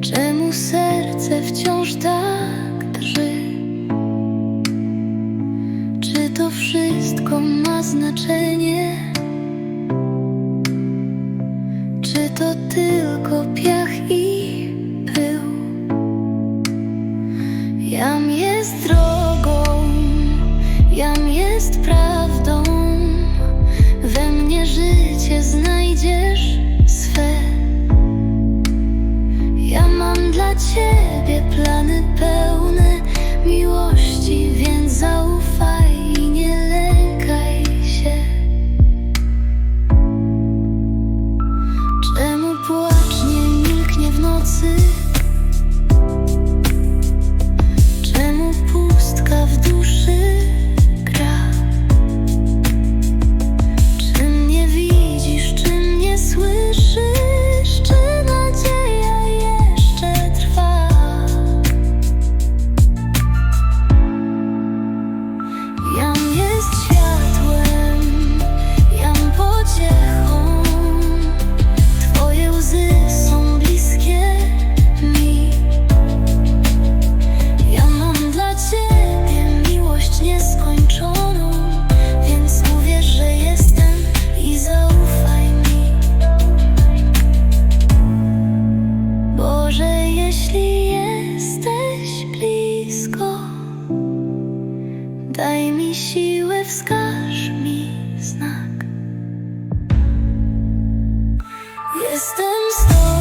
Czemu serce wciąż tak drży? Czy to wszystko ma znaczenie? Czy to tylko piach i pył? Jam jest drogą, jam jest prawdą. We mnie życie znajdziesz. reply Distance. storm